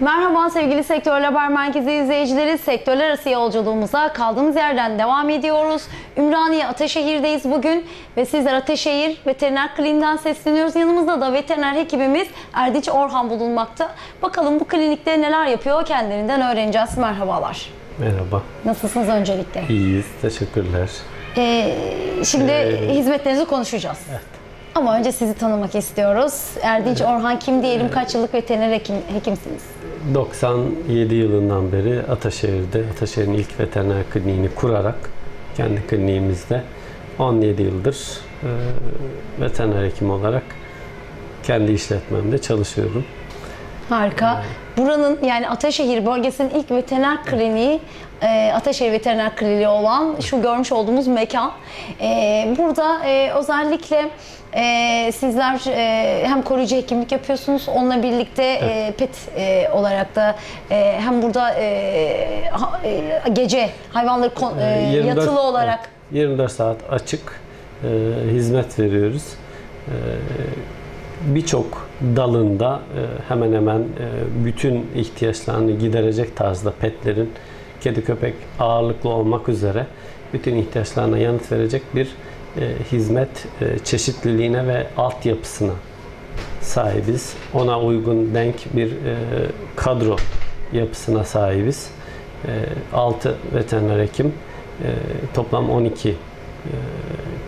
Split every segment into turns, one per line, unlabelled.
Merhaba sevgili Sektörler Haber Merkezi izleyicileri. Sektörler arası yolculuğumuza kaldığımız yerden devam ediyoruz. Ümraniye Ataşehir'deyiz bugün ve sizler Ataşehir Veteriner Kliniğinden sesleniyoruz. Yanımızda da veteriner hekimimiz Erdinç Orhan bulunmakta. Bakalım bu klinikte neler yapıyor kendilerinden öğreneceğiz. Merhabalar.
Merhaba,
Nasılsınız öncelikle?
iyiyiz. Teşekkürler.
Ee, şimdi
Ee,
hizmetlerinizi konuşacağız. Ama önce sizi tanımak istiyoruz. Erdinç Orhan kim diyelim? Kaç yıllık veteriner hekim, hekimsiniz?
97 yılından beri Ataşehir'de, Ataşehir'in ilk veteriner kliniğini kurarak kendi kliniğimizde 17 yıldır e, veteriner hekim olarak kendi işletmemde çalışıyorum.
Harika. Buranın yani Ataşehir bölgesinin ilk veteriner kliniği e, Ataşehir Veteriner Kliniği olan şu görmüş olduğumuz mekan. E, burada e, özellikle e, sizler e, hem koruyucu hekimlik yapıyorsunuz. Onunla birlikte e, pet e, olarak da e, hem burada e, ha- e, gece hayvanları kon- e,
E, 24
yatılı olarak
evet, 24 saat açık e, hizmet veriyoruz. E, Birçok dalında e, hemen hemen e, bütün ihtiyaçlarını giderecek tarzda petlerin kedi köpek ağırlıklı olmak üzere bütün ihtiyaçlarına yanıt verecek bir e, hizmet çeşitliliğine ve altyapısına sahibiz. Ona uygun denk bir kadro yapısına sahibiz. 6 veteriner hekim, toplam 12 e,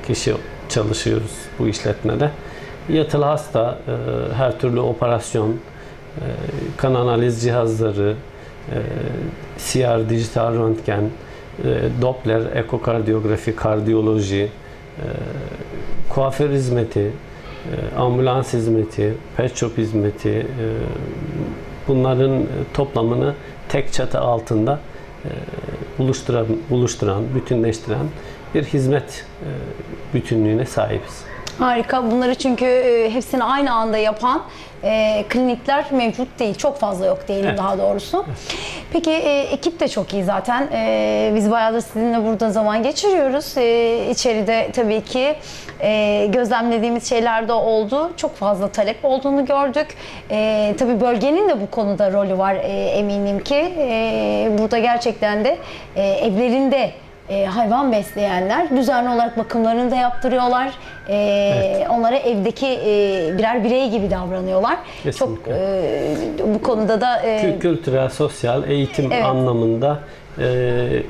kişi çalışıyoruz bu işletmede. Yatılı hasta, e, her türlü operasyon, e, kan analiz cihazları, e, CR, dijital röntgen, e, Doppler, ekokardiyografi, kardiyoloji, e, kuaför hizmeti, e, ambulans hizmeti, pet shop hizmeti, e, bunların toplamını tek çatı altında e, buluşturan, buluşturan, bütünleştiren bir hizmet e, bütünlüğüne sahibiz.
Harika. Bunları çünkü e, hepsini aynı anda yapan e, klinikler mevcut değil. Çok fazla yok diyelim
Evet.
daha doğrusu. Peki e, ekip de çok iyi zaten. E, biz bayağıdır sizinle burada zaman geçiriyoruz. E, içeride tabii ki e, gözlemlediğimiz şeyler de oldu. Çok fazla talep olduğunu gördük. E, tabii bölgenin de bu konuda rolü var e, eminim ki. E, burada gerçekten de e, evlerinde e, hayvan besleyenler düzenli olarak bakımlarını da yaptırıyorlar. E, Onlara evdeki e, birer birey gibi davranıyorlar. Çok
Kesinlikle.
e, bu konuda da e,
Kü- Kültürel, sosyal, eğitim
Evet.
anlamında e,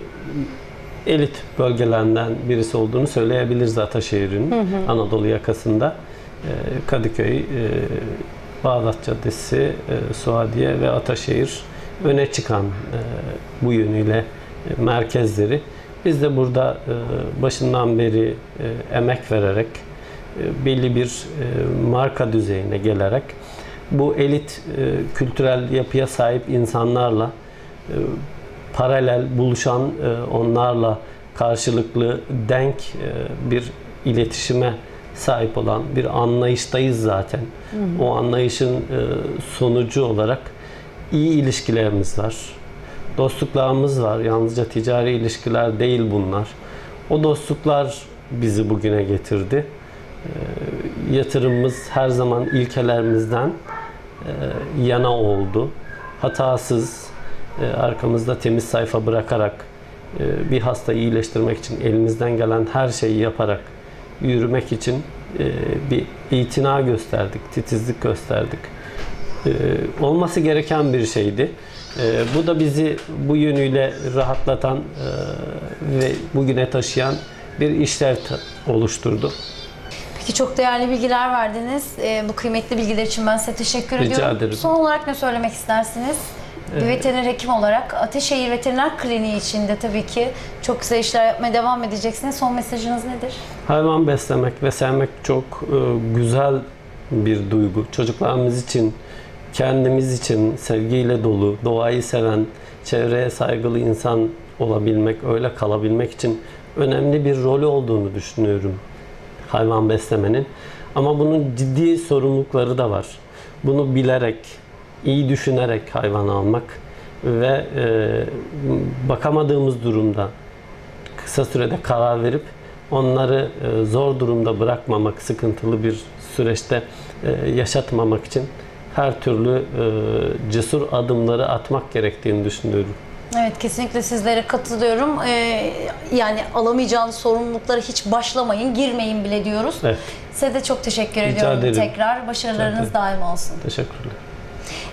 elit bölgelerinden birisi olduğunu söyleyebiliriz Ataşehir'in Anadolu yakasında. E, Kadıköy, e, Bağdat Caddesi, e, Suadiye ve Ataşehir öne çıkan bu yönüyle merkezleri. Biz de burada e, başından beri e, emek vererek e, belli bir marka düzeyine gelerek bu elit kültürel yapıya sahip insanlarla paralel buluşan onlarla karşılıklı denk bir iletişime sahip olan bir anlayıştayız zaten. O anlayışın sonucu olarak iyi ilişkilerimiz var. Dostluklarımız var. Yalnızca ticari ilişkiler değil bunlar. O dostluklar bizi bugüne getirdi. E, yatırımımız her zaman ilkelerimizden e, yana oldu. Hatasız, e, arkamızda temiz sayfa bırakarak e, bir hastayı iyileştirmek için elimizden gelen her şeyi yaparak yürümek için e, bir itina gösterdik, titizlik gösterdik. E, Olması gereken bir şeydi. E, Bu da bizi bu yönüyle rahatlatan e, ve bugüne taşıyan bir işlev ta- oluşturdu.
Peki çok değerli bilgiler verdiniz. Ee, bu kıymetli bilgiler için ben size teşekkür
Rica
ediyorum.
ederim.
Son olarak ne söylemek istersiniz? Bir veteriner hekim olarak Ateşehir Veteriner Kliniği içinde tabii ki çok güzel işler yapmaya devam edeceksiniz. Son mesajınız nedir?
Hayvan beslemek ve sevmek çok e, güzel bir duygu. Çocuklarımız için, kendimiz için sevgiyle dolu, doğayı seven, çevreye saygılı insan olabilmek, öyle kalabilmek için önemli bir rolü olduğunu düşünüyorum hayvan beslemenin. Ama bunun ciddi sorumlulukları da var. Bunu bilerek, iyi düşünerek hayvan almak ve e, bakamadığımız durumda kısa sürede karar verip onları e, zor durumda bırakmamak, sıkıntılı bir süreçte e, yaşatmamak için her türlü e, cesur adımları atmak gerektiğini düşünüyorum.
Evet kesinlikle sizlere katılıyorum. Ee, yani alamayacağınız sorumluluklara hiç başlamayın, girmeyin bile diyoruz.
Evet,
Size de çok teşekkür
Rica
ediyorum
ederim.
tekrar. Başarılarınız daim olsun.
teşekkürler.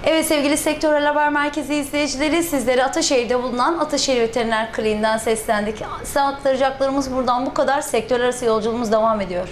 Evet sevgili Sektörel Haber Merkezi izleyicileri sizlere Ataşehir'de bulunan Ataşehir Veteriner Kliniğinden seslendik. Size aktaracaklarımız buradan bu kadar. Sektör arası yolculuğumuz devam ediyor.